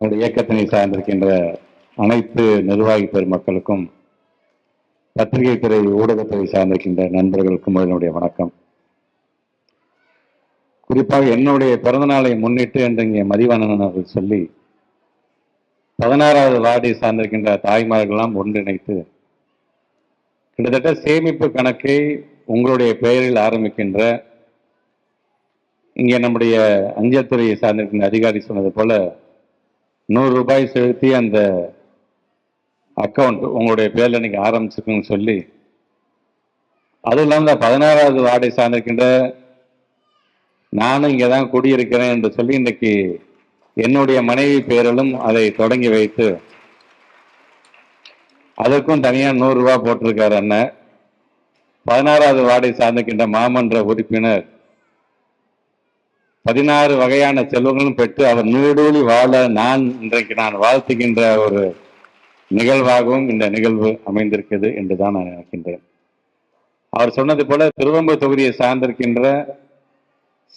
என்னுடைய இயக்கத்தினை சார்ந்திருக்கின்ற அனைத்து நிர்வாகி பெருமக்களுக்கும் பத்திரிகை துறை ஊடகத்துறை சார்ந்திருக்கின்ற நண்பர்களுக்கும் என்னுடைய வணக்கம். குறிப்பாக என்னுடைய பிறந்தநாளை முன்னிட்டு என்று இங்கே மதிவாணன் அவர்கள் சொல்லி பதினாறாவது வார்டை சார்ந்திருக்கின்ற தாய்மார்களெல்லாம் ஒன்றிணைத்து கிட்டத்தட்ட சேமிப்பு கணக்கை உங்களுடைய பெயரில் ஆரம்பிக்கின்ற இங்கே நம்முடைய அஞ்சல் துறையை சார்ந்திருக்கின்ற அதிகாரி சொன்னது போல நூறு ரூபாய் செலுத்தி அந்த அக்கவுண்ட் உங்களுடைய பேரில் இன்றைக்கி ஆரம்பிச்சிருக்குன்னு சொல்லி அதுவும் இல்லாமல் இந்த பதினாறாவது வார்டை சார்ந்திருக்கின்ற நானும் இங்கே தான் குடியிருக்கிறேன் என்று சொல்லி இன்றைக்கு என்னுடைய மனைவி பேரிலும் அதை தொடங்கி வைத்து அதற்கும் தனியாக நூறுரூவா போட்டிருக்காரு அண்ணன். பதினாறாவது வார்டை சார்ந்திருக்கின்ற மாமன்ற உறுப்பினர் பதினாறு வகையான செல்வங்களும் பெற்று அவர் நீடூழி வாழ நான் இன்றைக்கு நான் வாழ்த்துகின்ற ஒரு நிகழ்வாகவும் இந்த நிகழ்வு அமைந்திருக்கிறது என்று தான் நான் நினைக்கின்றேன். அவர் சொன்னது போல திருவம்பூர் தொகுதியை சார்ந்திருக்கின்ற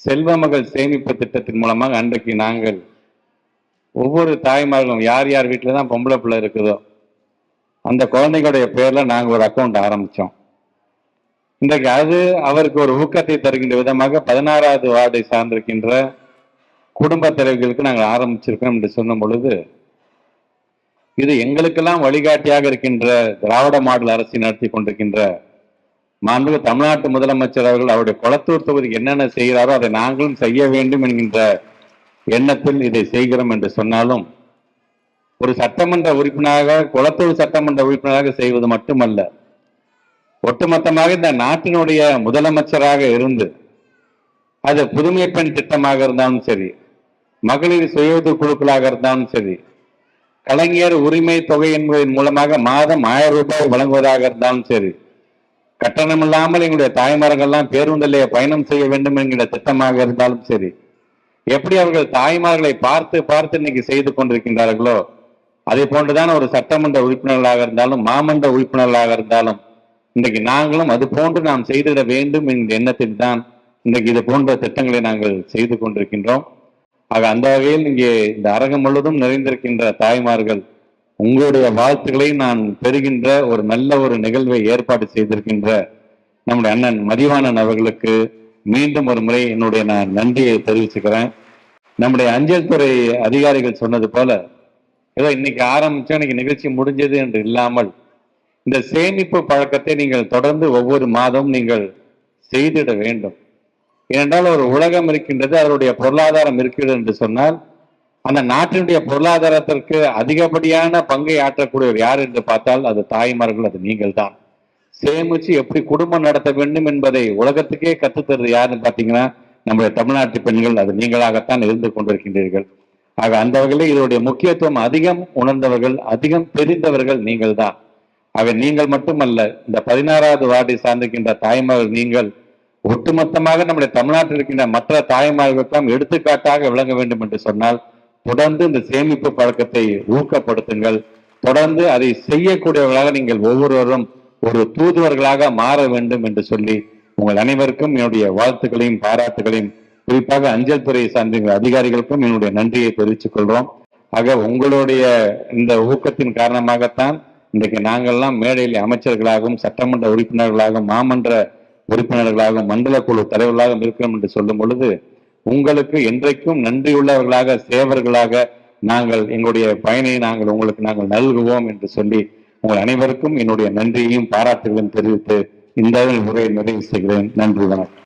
செல்வ மகள் சேமிப்பு திட்டத்தின் மூலமாக அன்றைக்கு நாங்கள் ஒவ்வொரு தாய்மார்களும் யார் யார் வீட்டில் தான் பொம்பளை பிள்ளை இருக்குதோ அந்த குழந்தைகளுடைய பேரில் நாங்கள் ஒரு அக்கௌண்ட் ஆரம்பித்தோம் இன்றைக்கு அது அவருக்கு ஒரு ஊக்கத்தை தருகின்ற விதமாக பதினாறாவது வார்டை சார்ந்திருக்கின்ற குடும்ப தலைவர்களுக்கு நாங்கள் ஆரம்பிச்சிருக்கோம் என்று சொன்னும் பொழுது இது எங்களுக்கெல்லாம் வழிகாட்டியாக இருக்கின்ற திராவிட மாடல் அரசு நடத்தி கொண்டிருக்கின்ற மாண்பு தமிழ்நாட்டு முதலமைச்சர் அவர்கள் அவருடைய குளத்தூர் தொகுதிக்கு என்னென்ன செய்கிறாரோ அதை நாங்களும் செய்ய வேண்டும் என்கின்ற எண்ணத்தில் இதை செய்கிறோம் என்று சொன்னாலும் ஒரு சட்டமன்ற உறுப்பினராக குளத்தூர் சட்டமன்ற உறுப்பினராக செய்வது மட்டுமல்ல ஒட்டுமொத்தமாக இந்த நாட்டினுடைய முதலமைச்சராக இருந்து அது புதுமை பெண் திட்டமாக இருந்தாலும் சரி மகளிர் சுய குழுக்களாக இருந்தாலும் சரி கலைஞர் உரிமை தொகை என்பதன் மூலமாக மாதம் ஆயிரம் ரூபாய் வழங்குவதாக இருந்தாலும் சரி கட்டணமில்லாமல் எங்களுடைய தாய்மார்கள்லாம் பேருந்திலே பயணம் செய்ய வேண்டும் என்கிற திட்டமாக இருந்தாலும் சரி எப்படி அவர்கள் தாய்மார்களை பார்த்து பார்த்து இன்னைக்கு செய்து கொண்டிருக்கின்றார்களோ அதே போன்றுதான் ஒரு சட்டமன்ற உறுப்பினர்களாக இருந்தாலும் மாமன்ற உறுப்பினர்களாக இருந்தாலும் இன்றைக்கு நாங்களும் அது போன்று நாம் செய்திட வேண்டும் என்ற எண்ணத்தில் தான் இன்றைக்கு இது போன்ற திட்டங்களை நாங்கள் செய்து கொண்டிருக்கின்றோம். ஆக அந்த வகையில் இங்கே இந்த அரங்கம் முழுவதும் நிறைந்திருக்கின்ற தாய்மார்கள் உங்களுடைய வாழ்த்துக்களை நான் பெறுகின்ற ஒரு நல்ல ஒரு நிகழ்வை ஏற்பாடு செய்திருக்கின்ற நம்முடைய அண்ணன் மதிவாணன் அவர்களுக்கு மீண்டும் ஒரு முறை என்னுடைய நான் நன்றியை தெரிவிச்சுக்கிறேன். நம்முடைய அஞ்சல் துறை அதிகாரிகள் சொன்னது போல ஏதோ இன்னைக்கு ஆரம்பிச்சோம் இன்னைக்கு நிகழ்ச்சி முடிஞ்சது என்று இல்லாமல் இந்த சேமிப்பு பழக்கத்தை நீங்கள் தொடர்ந்து ஒவ்வொரு மாதமும் நீங்கள் செய்திட வேண்டும். ஏனென்றால் ஒரு உலகம் இருக்கின்றது அதனுடைய பொருளாதாரம் இருக்கிறது என்று சொன்னால் அந்த நாட்டினுடைய பொருளாதாரத்திற்கு அதிகப்படியான பங்கை ஆற்றக்கூடியவர் யார் என்று பார்த்தால் அது தாய்மார்கள் அது நீங்கள் தான். சேமிச்சு எப்படி குடும்பம் நடத்த வேண்டும் என்பதை உலகத்துக்கே கற்றுத்தருது யாருன்னு பார்த்தீங்கன்னா நம்முடைய தமிழ்நாட்டு பெண்கள் அது நீங்களாகத்தான் இருந்து கொண்டிருக்கின்றீர்கள். ஆக அந்த வகையில் இதனுடைய முக்கியத்துவம் அதிகம் உணர்ந்தவர்கள் அதிகம் தெரிந்தவர்கள் நீங்கள் தான். அவை நீங்கள் மட்டுமல்ல இந்த பதினாறாவது வார்டை சார்ந்திருக்கின்ற தாய்மார்கள் நீங்கள் ஒட்டுமொத்தமாக நம்முடைய தமிழ்நாட்டில் இருக்கின்ற மற்ற தாய்மார்களுக்கெல்லாம் எடுத்துக்காட்டாக விளங்க வேண்டும் என்று சொன்னால் தொடர்ந்து இந்த சேமிப்பு பழக்கத்தை ஊக்கப்படுத்துங்கள். தொடர்ந்து அதை செய்யக்கூடியவர்களாக நீங்கள் ஒவ்வொருவரும் ஒரு தூதுவர்களாக மாற வேண்டும் என்று சொல்லி உங்கள் அனைவருக்கும் என்னுடைய வாழ்த்துக்களையும் பாராட்டுகளையும் குறிப்பாக அஞ்சல் துறை சார்ந்த அதிகாரிகளுக்கும் என்னுடைய நன்றியை தெரிவித்துக் கொள்கிறோம். ஆக உங்களுடைய இந்த ஊக்கத்தின் காரணமாகத்தான் இன்றைக்கு நாங்கள்லாம் மேடையில் அமைச்சர்களாகவும் சட்டமன்ற உறுப்பினர்களாகவும் மாமன்ற உறுப்பினர்களாகவும் மண்டல குழு தலைவர்களாகவும் இருக்கிறோம் என்று சொல்லும் பொழுது உங்களுக்கு என்றைக்கும் நன்றியுள்ளவர்களாக சேவர்களாக நாங்கள் எங்களுடைய பயனை நாங்கள் உங்களுக்கு நாங்கள் நல்குவோம் என்று சொல்லி உங்கள் அனைவருக்கும் என்னுடைய நன்றியையும் பாராட்டுகளையும் தெரிவித்து இந்த உரையை நிறைவு செய்கிறேன். நன்றி வணக்கம்.